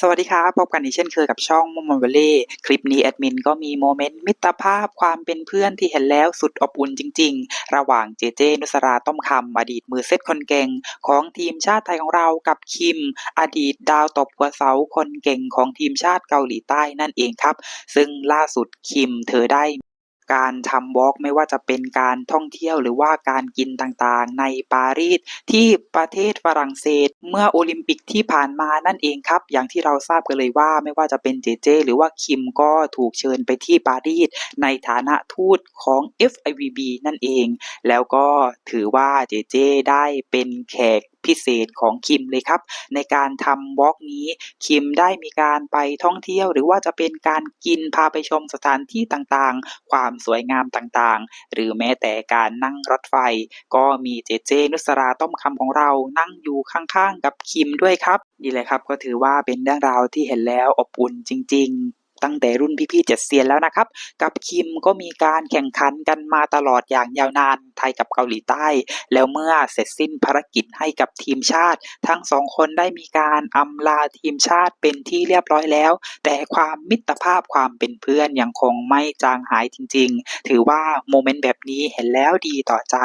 สวัสดีครับพบกันอีกเช่นเคยกับช่องมอมมอนเวลเล่คลิปนี้แอดมินก็มีโมเมนต์มิตรภาพความเป็นเพื่อนที่เห็นแล้วสุดอบอุ่นจริง ๆ ระหว่างเจเจนุสราต้อมคำอดีตมือเซตคนเก่งของทีมชาติไทยของเรากับคิม อดีตดาวตบหัวเสาคนเก่งของทีมชาติเกาหลีใต้นั่นเองครับ ซึ่งล่าสุดคิมเธอได้ การทำวอล์กไม่ว่าจะเป็นการท่องเที่ยวหรือว่าการกินต่างๆ ในปารีสที่ประเทศฝรั่งเศส เมื่อโอลิมปิกที่ผ่านมานั่นเองครับ อย่างที่เราทราบกันเลยว่าไม่ว่าจะเป็นเจเจ หรือว่าคิมก็ถูกเชิญไปที่ปารีสในฐานะทูตของ FIVB นั่นเอง แล้วก็ถือว่าเจเจได้เป็นแขก พิเศษของคิมเลยครับ ในการทำวอล์กนี้คิมได้มีการไปท่องเที่ยว หรือว่าจะเป็นการกินพาไปชมสถานที่ต่างๆ ความสวยงามต่างๆ หรือแม้แต่การนั่งรถไฟ ก็มีเจเจนุสราต้อมคำของเรานั่งอยู่ข้างๆ กับคิมด้วยครับนี่แหละครับก็ถือว่าเป็นเรื่องราวที่เห็นแล้วอบอุ่นจริง ๆตั้งแต่รุ่นพี่ๆเจ็ดเซียนแล้วนะครับ กับคิมก็มีการแข่งขันกันมาตลอดอย่างยาวนานไทยกับเกาหลีใต้ แล้วเมื่อเสร็จสิ้นภารกิจให้กับทีมชาติ ทั้งสองคนได้มีการอำลาทีมชาติเป็นที่เรียบร้อยแล้ว แต่ความมิตรภาพความเป็นเพื่อนยังคงไม่จางหายจริง ๆ ถือว่าโมเมนต์แบบนี้เห็นแล้วดีต่อใจ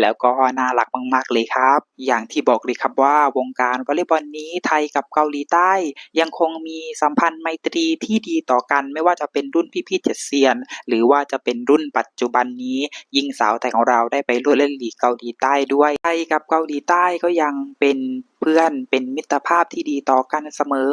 แล้วก็น่ารักมาก ๆ เลยครับ อย่างที่บอกเลยครับว่าวงการวอลเลย์บอลนี้ไทยกับเกาหลีใต้ ยังคงมีสัมพันธ์ไมตรีที่ดีต่อกันไม่ว่าจะเป็นรุ่นพี่ๆเจ็ดเซียน หรือว่าจะเป็นรุ่นปัจจุบันนี้ยิงสาวไทยของเราได้ไปร่วมเล่นลีกเกาหลีใต้ด้วย ไทยกับเกาหลีใต้ก็ยังเป็นเพื่อนเป็นมิตรภาพที่ดีต่อกันเสมอ